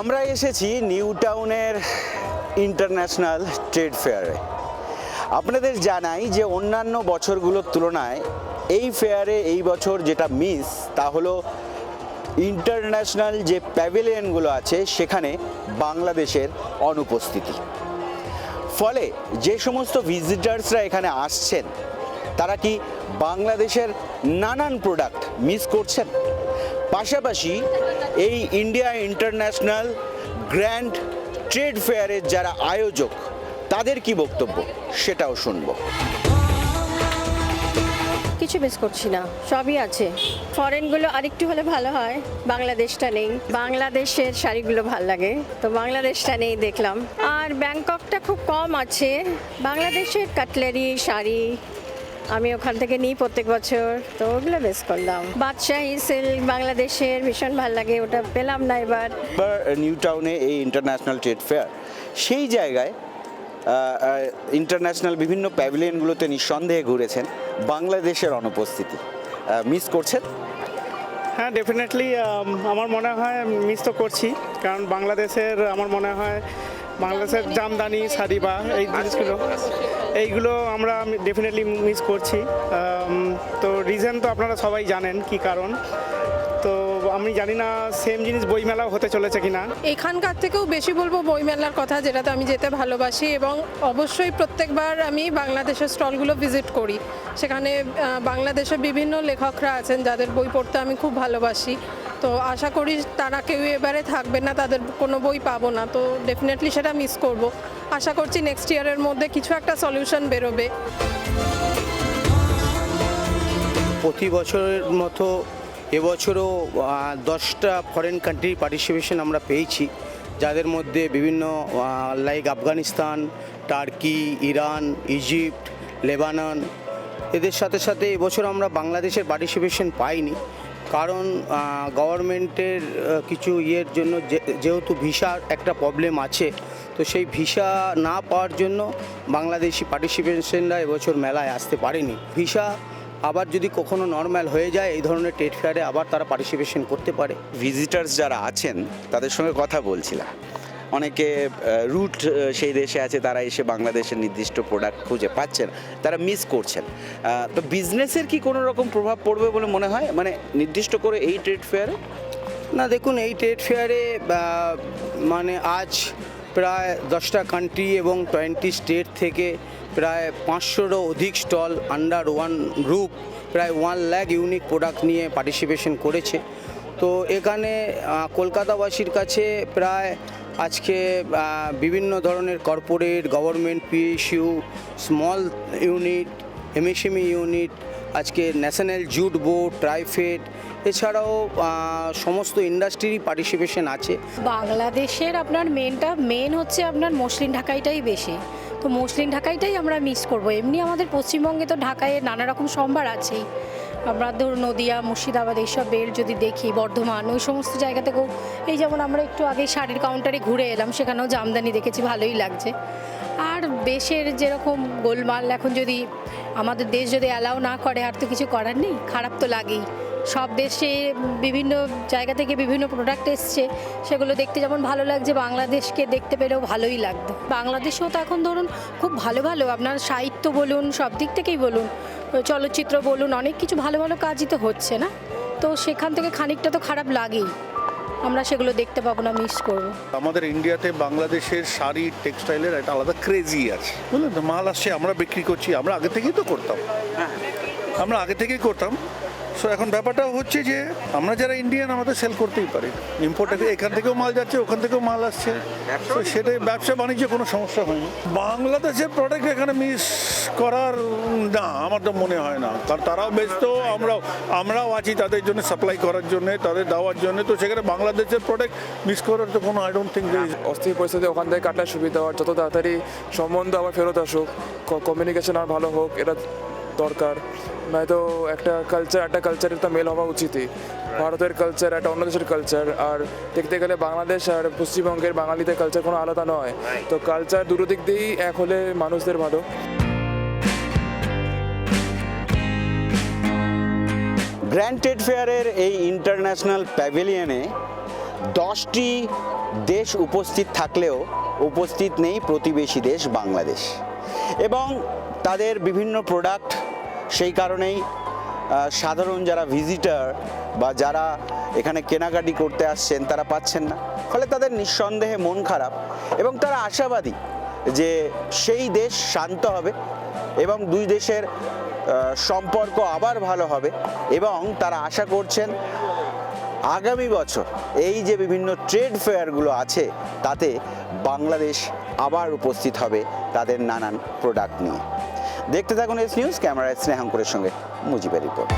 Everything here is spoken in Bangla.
আমরা এসেছি নিউ টাউনের ইন্টারন্যাশনাল ট্রেড ফেয়ারে। আপনাদের জানাই যে অন্যান্য বছরগুলোর তুলনায় এই ফেয়ারে এই বছর যেটা মিস, তা হলো ইন্টারন্যাশনাল যে প্যাভিলিয়নগুলো আছে, সেখানে বাংলাদেশের অনুপস্থিতি। ফলে যে সমস্ত ভিজিটার্সরা এখানে আসছেন, তারা কি বাংলাদেশের নানান প্রোডাক্ট মিস করছেন? পাশাপাশি এই ইন্ডিয়া ইন্টারন্যাশনাল গ্র্যান্ড ট্রেড ফেয়ারের যারা আয়োজক, তাদের কি বক্তব্য? সেটাও শুনব। কিছু মিস করছি না, সবই আছে। ফরেনগুলো আরেকটু হলে ভালো হয়, বাংলাদেশটা নেই। বাংলাদেশের শাড়িগুলো ভালো লাগে, তো বাংলাদেশটা নেই দেখলাম। আর ব্যাংককটা খুব কম আছে। বাংলাদেশের কাটলারি শাড়ি আমি ওখান থেকে নিই প্রত্যেক বছর। তো ওগুলো বেশ করলাম। বাদশাহী সিল্ক বাংলাদেশের ভীষণ ভালো লাগে ওটা পেলাম না এবার। এবার নিউ টাউনে এই ইন্টারন্যাশনাল ট্রেড ফেয়ার সেই জায়গায় ইন্টারন্যাশনাল বিভিন্ন প্যাভিলিয়নগুলোতে নিঃসন্দেহে ঘুরেছেন বাংলাদেশের অনুপস্থিতি। মিস করছেন? হ্যাঁ ডেফিনেটলি আমার মনে হয় মিস তো করছি কারণ বাংলাদেশের আমার মনে হয় বাংলাদেশের জামদানি শাড়ি বা এই জিনিসগুলো। এইগুলো আমরা ডেফিনেটলি মিস করছি। তো রিজন তো আপনারা সবাই জানেন কি কারণ। তো আমি জানি না সেম জিনিস বইমেলাও হতে চলেছে কিনা। এখানকার থেকেও বেশি বলব বইমেলার কথা, যেটাতে আমি যেতে ভালোবাসি এবং অবশ্যই প্রত্যেকবার আমি বাংলাদেশের স্টলগুলো ভিজিট করি। সেখানে বাংলাদেশের বিভিন্ন লেখকরা আছেন যাদের বই পড়তে আমি খুব ভালোবাসি। তো আশা করি তারা কেউ এবারে থাকবে না, তাদের কোনো বই পাবো না, তো ডেফিনেটলি সেটা মিস করব। আশা করছি নেক্সট ইয়ারের মধ্যে কিছু একটা সলিউশন বেরোবে। প্রতি বছরের মতো এবছরও দশটা ফরেন কান্ট্রির পার্টিসিপেশন আমরা পেয়েছি, যাদের মধ্যে বিভিন্ন like Afghanistan, Turkey, Iran, Egypt, Lebanon, এদের সাথে সাথে এবছর আমরা বাংলাদেশের পার্টিসিপেশন পাইনি। কারণ গভর্নমেন্টের কিছু ইয়ের জন্য যেহেতু ভিসার একটা প্রবলেম আছে, তো সেই ভিসা না পাওয়ার জন্য বাংলাদেশি পার্টিসিপেশনরা এবছর মেলায় আসতে পারেনি। ভিসা আবার যদি কখনো নর্মাল হয়ে যায়, এই ধরনের ট্রেড ফেয়ারে আবার তারা পার্টিসিপেশন করতে পারে। ভিজিটার্স যারা আছেন, তাদের সঙ্গে কথা বলছিলাম। অনেকে রুট সেই দেশে আছে, তারা এসে বাংলাদেশের নির্দিষ্ট প্রোডাক্ট খুঁজে পাচ্ছেন, তারা মিস করছেন। তো বিজনেসের কি কোনো রকম প্রভাব পড়বে বলে মনে হয়? মানে নির্দিষ্ট করে এই ট্রেড ফেয়ারে না, দেখুন, এই ট্রেড ফেয়ারে মানে আজ প্রায় দশটা কান্ট্রি এবং টোয়েন্টি স্টেট থেকে প্রায় পাঁচশোরও অধিক স্টল আন্ডার ওয়ান গ্রুপ প্রায় ওয়ান ল্যাক ইউনিক প্রোডাক্ট নিয়ে পার্টিসিপেশন করেছে। তো এখানে কলকাতাবাসীর কাছে প্রায় আজকে বিভিন্ন ধরনের corporate government PSU small unit MSME unit আজকে ন্যাশনাল জুট বোর্ড ট্রাইফেড এছাড়াও সমস্ত ইন্ডাস্ট্রিরই পার্টিসিপেশন আছে। বাংলাদেশের আপনার মেনটা মেন হচ্ছে আপনার মসলিন ঢাকাইটাই বেশি। তো মসলিন ঢাকাইটাই আমরা মিস করব। এমনি আমাদের পশ্চিমবঙ্গে তো ঢাকায় নানা রকম সম্ভার আছেই। আমরা ধরুন নদিয়া, মুর্শিদাবাদ এইসব বেল যদি দেখি, বর্ধমান, ওই সমস্ত জায়গা থেকেও। এই যেমন আমরা একটু আগে শাড়ির কাউন্টারে ঘুরে এলাম, সেখানেও জামদানি দেখেছি, ভালোই লাগছে। আর দেশের যেরকম গোলমাল, এখন যদি আমাদের দেশ যদি অ্যালাউ না করে, আর তো কিছু করার নেই, খারাপ তো লাগেই। সব দেশে বিভিন্ন জায়গা থেকে বিভিন্ন প্রোডাক্ট এসছে, সেগুলো দেখতে যেমন ভালো লাগছে, বাংলাদেশকে দেখতে পেলেও ভালোই লাগতো। বাংলাদেশেও তো এখন ধরুন খুব ভালো ভালো, আপনার সাহিত্য বলুন, সব দিক থেকেই বলুন চলচ্চিত্র বলুন অনেক কিছু ভালো ভালো কাজই তো হচ্ছে না? তো সেখান থেকে খানিকটা তো খারাপ লাগেই। আমরা সেগুলো দেখতে পাবো না মিস করব। আমাদের ইন্ডিয়াতে বাংলাদেশের শাড়ি টেক্সটাইলের একটা আলাদা ক্রেজি আছে। বুঝলেন তো মাল আসছে আমরা বিক্রি করছি আমরা আগে থেকেই তো করতাম। আমরা আগে থেকেই করতাম। সো এখন ব্যাপারটা হচ্ছে যে আমরা যারা ইন্ডিয়ান আমাদের সেল করতেই পারি। ইম্পোর্ট এখান থেকেও মাল যাচ্ছে ওখান থেকেও মাল আসছে। তো সেটাই ব্যবসা বাণিজ্যে কোনো সমস্যা হয়নি। বাংলাদেশের প্রোডাক্ট এখানে মিস করার না আমার তো মনে হয় না। কারণ তারাও ব্যস্ত আমরাও আমরাও আছি তাদের জন্য সাপ্লাই করার জন্য তাদের দেওয়ার জন্য। তো সেখানে বাংলাদেশের প্রোডাক্ট মিস করার তো কোনো আই ডোন্ট থিঙ্ক অস্থির পরিস্থিতি ওখান থেকে কাটার সুবিধা হওয়ার যত তাড়াতাড়ি সম্বন্ধ আবার ফেরত আসুক কমিউনিকেশন আর ভালো হোক এটা দরকার। নয়তো একটা কালচার একটা কালচারের তো মেল হওয়া উচিতই। ভারতের কালচার একটা অন্য দেশের কালচার আর দেখতে গেলে বাংলাদেশ আর পশ্চিমবঙ্গের বাঙালিদের কালচার কোনো আলাদা নয়। তো কালচার দুটো দিক দিয়েই এক হলে মানুষদের ভালো। গ্র্যান্ড ট্রেড ফেয়ারের এই ইন্টারন্যাশনাল প্যাভিলিয়নে দশটি দেশ উপস্থিত থাকলেও উপস্থিত নেই প্রতিবেশী দেশ বাংলাদেশ। এবং তাদের বিভিন্ন প্রোডাক্ট সেই কারণেই সাধারণ যারা ভিজিটার বা যারা এখানে কেনাকাটি করতে আসছেন, তারা পাচ্ছেন না। ফলে তাদের নিঃসন্দেহে মন খারাপ এবং তারা আশাবাদী যে সেই দেশ শান্ত হবে এবং দুই দেশের সম্পর্ক আবার ভালো হবে এবং তারা আশা করছেন আগামী বছর এই যে বিভিন্ন ট্রেড ফেয়ারগুলো আছে, তাতে বাংলাদেশ আবার উপস্থিত হবে তাদের নানান প্রোডাক্ট নিয়ে। দেখতে থাকুন এস নিউজ ক্যামেরায় স্নেহাঙ্কুরের সঙ্গে মুজিবের রিপোর্ট